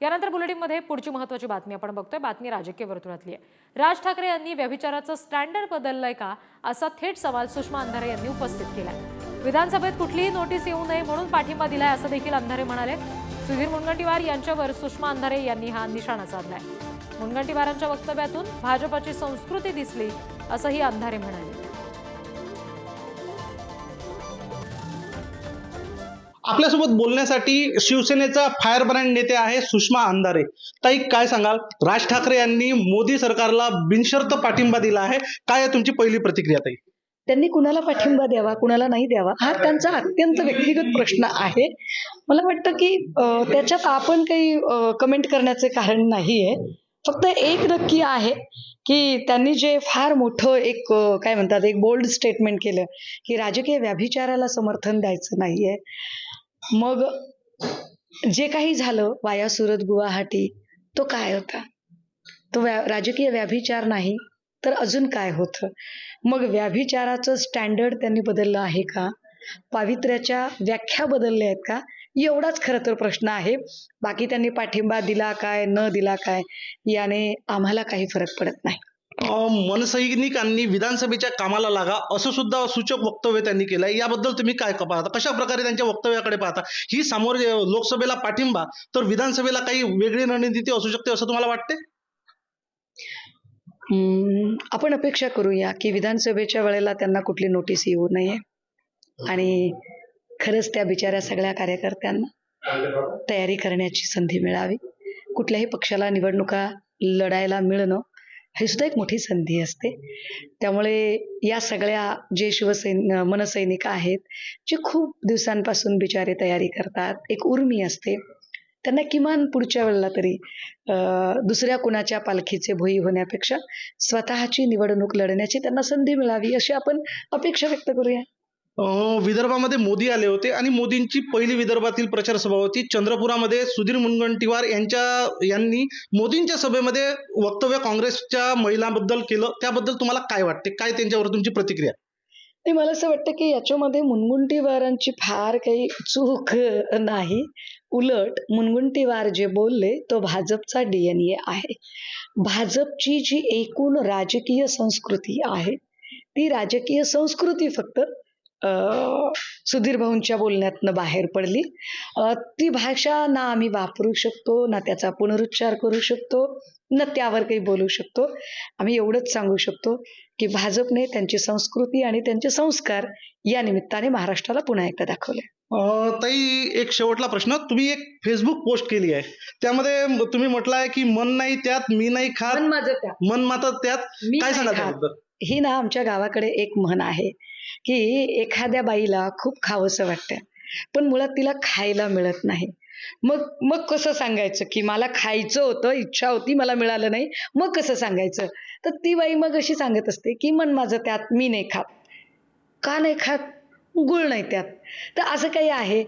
यानंतर बुलेटिनमध्ये पुढची महत्वाची बातमी आपण बघतोय. बातमी राजकीय वर्तुळातली आहे. राज ठाकरे यांनी व्यभिचाराचं स्टँडर्ड बदललंय का? असा थेट सवाल सुषमा अंधारे यांनी उपस्थित केला विधानसभेत कुठलीही नोटीस येऊ नये म्हणून पाठिंबा दिलाय असं देखील अंधारे म्हणाले. सुधीर मुनगंटीवार यांच्यावर सुषमा अंधारे यांनी हा निशाणा साधलाय. मुनगंटीवारांच्या वक्तव्यातून भाजपाची संस्कृती दिसली असंही अंधारे म्हणाले. आपल्यासोबत बोलण्यासाठी शिवसेनेचा फायर ब्रँड नेते आहे सुषमा अंधारे. ताई काय सांगाल? राज ठाकरे यांनी मोदी सरकारला बिनशर्त पाठिंबा दिला आहे. काय आहे तुमची पहिली प्रतिक्रिया ताई? त्यांनी कुणाला पाठिंबा द्यावा कुणाला नाही द्यावा हा त्यांचा अत्यंत व्यक्तिगत प्रश्न आहे. मला वाटतं की त्याच्यात आपण काही कमेंट करण्याचे कारण नाहीये. फक्त एक नक्की आहे की त्यांनी जे फार मोठं एक काय म्हणतात एक बोल्ड स्टेटमेंट केलं की राजकीय व्याभिचाराला समर्थन द्यायचं नाहीये. मग जे काही झालं वाया सुरत गुवाहाटी तो काय होता? तो व्या राजकीय व्याभिचार नाही तर अजून काय होतं? मग व्याभिचाराचं स्टँडर्ड त्यांनी बदललं आहे का? पावित्र्याच्या व्याख्या बदलल्या आहेत का? एवढाच खरं तर प्रश्न आहे. बाकी त्यांनी पाठिंबा दिला काय न दिला काय याने आम्हाला काही फरक पडत नाही. मनसैनिकांनी विधानसभेच्या कामाला लागा असं सुद्धा सूचक वक्तव्य त्यांनी केलंय. याबद्दल तुम्ही काय पाहता? कशा प्रकारे त्यांच्या वक्तव्याकडे पाहता? ही समोर लोकसभेला पाठिंबा तर विधानसभेला काही वेगळी रणनीती असू शकते असं तुम्हाला वाटते? आपण अपेक्षा करूया की विधानसभेच्या वेळेला त्यांना कुठली नोटीस येऊ नये. आणि खरंच त्या बिचाऱ्या सगळ्या कार्यकर्त्यांना तयारी करण्याची संधी मिळावी. कुठल्याही पक्षाला निवडणुका लढायला मिळणं ही सुद्धा एक मोठी संधी असते. त्यामुळे या सगळ्या जे शिवसैन मनसैनिक आहेत जे खूप दिवसांपासून बिचारे तयारी करतात एक उर्मी असते त्यांना किमान पुढच्या वेळेला तरी दुसऱ्या कुणाच्या पालखीचे भोई होण्यापेक्षा स्वतःची निवडणूक लढण्याची त्यांना संधी मिळावी अशी आपण अपेक्षा व्यक्त करूया. विदर्भामध्ये मोदी आले होते आणि मोदींची पहिली विदर्भातील प्रचार सभा होती. चंद्रपुरामध्ये सुधीर मुनगंटीवार यांच्या यांनी मोदींच्या सभेमध्ये वक्तव्य काँग्रेसच्या महिलांबद्दल केलं. त्याबद्दल तुम्हाला काय वाटते? काय त्यांच्यावर तुमची प्रतिक्रिया? आणि मला असं वाटतं की याच्यामध्ये मुनगुंटीवारांची फार काही चूक नाही. उलट मुनगुंटीवार जे बोलले तो भाजपचा डीएनए आहे. भाजपची जी एकूण राजकीय संस्कृती आहे ती राजकीय संस्कृती फक्त सुधीर भाऊंच्या बोलण्यातनं बाहेर पडली. अं, ती भाषा ना आम्ही वापरू शकतो ना त्याचा पुनरुच्चार करू शकतो न त्यावर काही बोलू शकतो. आम्ही एवढंच सांगू शकतो की भाजपने त्यांची संस्कृती आणि त्यांचे संस्कार या निमित्ताने महाराष्ट्राला पुन्हा एकदा दाखवले. अं, ताई एक शेवटला प्रश्न. तुम्ही एक फेसबुक पोस्ट केली आहे. त्यामध्ये तुम्ही म्हटलं आहे की मन नाही त्यात मी नाही खात माझं त्या मन मात्र त्यात. मी काय सांगा ही ना आमच्या गावाकडे एक म्हण आहे की एखाद्या बाईला खूप खावंसं वाटतं पण मुळात तिला खायला मिळत नाही. मग मग कसं सांगायचं की मला खायचं होतं इच्छा होती मला मिळालं नाही मग कसं सांगायचं? तर ती बाई मग अशी सांगत असते की मन माझं त्यात मी नाही खात. का नाही खात? गुळ नाही त्यात. तर असं काही आहे.